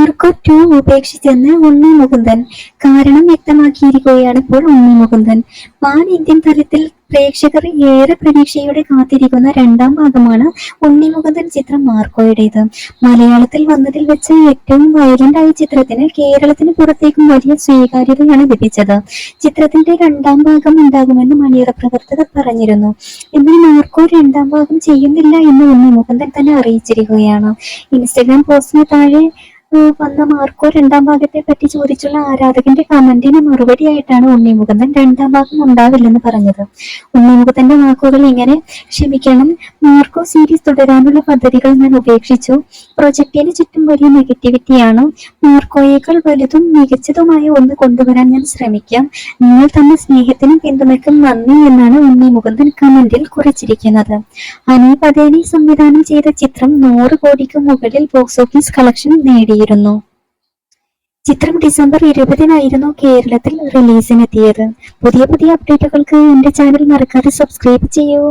Marco ഉപേക്ഷിച്ചെന്ന് Unni Mukundan. കാരണം വ്യക്തമാക്കിയിരിക്കുകയാണ് ഇപ്പോൾ Unni Mukundan. Pan Indian തലത്തിൽ പ്രേക്ഷകർ ഏറെ പ്രതീക്ഷയോടെ കാത്തിരിക്കുന്ന രണ്ടാം ഭാഗമാണ് ഉണ്ണി മുകുന്ദൻ ചിത്രം മാർക്കോയുടേത്. മലയാളത്തിൽ വന്നതിൽ വെച്ച് ഏറ്റവും വയലന്റ് ആയ ചിത്രത്തിന് കേരളത്തിന് പുറത്തേക്കും വലിയ സ്വീകാര്യതയാണ് ലഭിച്ചത്. ചിത്രത്തിന്റെ രണ്ടാം ഭാഗം ഉണ്ടാകുമെന്ന് മണിയറ പ്രവർത്തകർ പറഞ്ഞിരുന്നു. എന്നാൽ മാർക്കോ രണ്ടാം ഭാഗം ചെയ്യുന്നില്ല എന്ന് ഉണ്ണി മുകുന്ദൻ തന്നെ അറിയിച്ചിരിക്കുകയാണ്. ഇൻസ്റ്റഗ്രാം പോസ്റ്റിന് താഴെ വന്ന മാർക്കോ രണ്ടാം ഭാഗത്തെ പറ്റി ചോദിച്ചുള്ള ആരാധകന്റെ കമന്റിന് മറുപടിയായിട്ടാണ് ഉണ്ണി മുകുന്ദൻ രണ്ടാം ഭാഗം ഉണ്ടാവില്ലെന്ന് പറഞ്ഞത്. ഉണ്ണി മുകുന്ദന്റെ വാക്കുകൾ ഇങ്ങനെ ക്ഷമിക്കണം മാർക്കോ സീരീസ് തുടരാനുള്ള പദ്ധതികൾ ഞാൻ ഉപേക്ഷിച്ചു. പ്രൊജക്ടിന് ചുറ്റും വലിയ നെഗറ്റിവിറ്റിയാണ് മാർക്കോയേക്കാൾ വലുതും മികച്ചതുമായ ഒന്ന് കൊണ്ടുവരാൻ ഞാൻ ശ്രമിക്കാം. നിങ്ങൾ തന്നെ സ്നേഹത്തിനും പിന്തുണയ്ക്കും നന്ദി എന്നാണ് ഉണ്ണി മുകുന്ദൻ കമന്റിൽ കുറിച്ചിരിക്കുന്നത്. അനീപതേനി സംവിധാനം ചെയ്ത ചിത്രം നൂറ് കോടിക്ക് മുകളിൽ ബോക്സ് ഓഫീസ് കളക്ഷൻ നേടിയിരുന്നു ചിത്രം ഡിസംബർ ഇരുപതിനായിരുന്നു കേരളത്തിൽ റിലീസിനെത്തിയത്. പുതിയ പുതിയ അപ്ഡേറ്റുകൾക്ക് എന്റെ ചാനൽ മറക്കാതെ സബ്സ്ക്രൈബ് ചെയ്യൂ.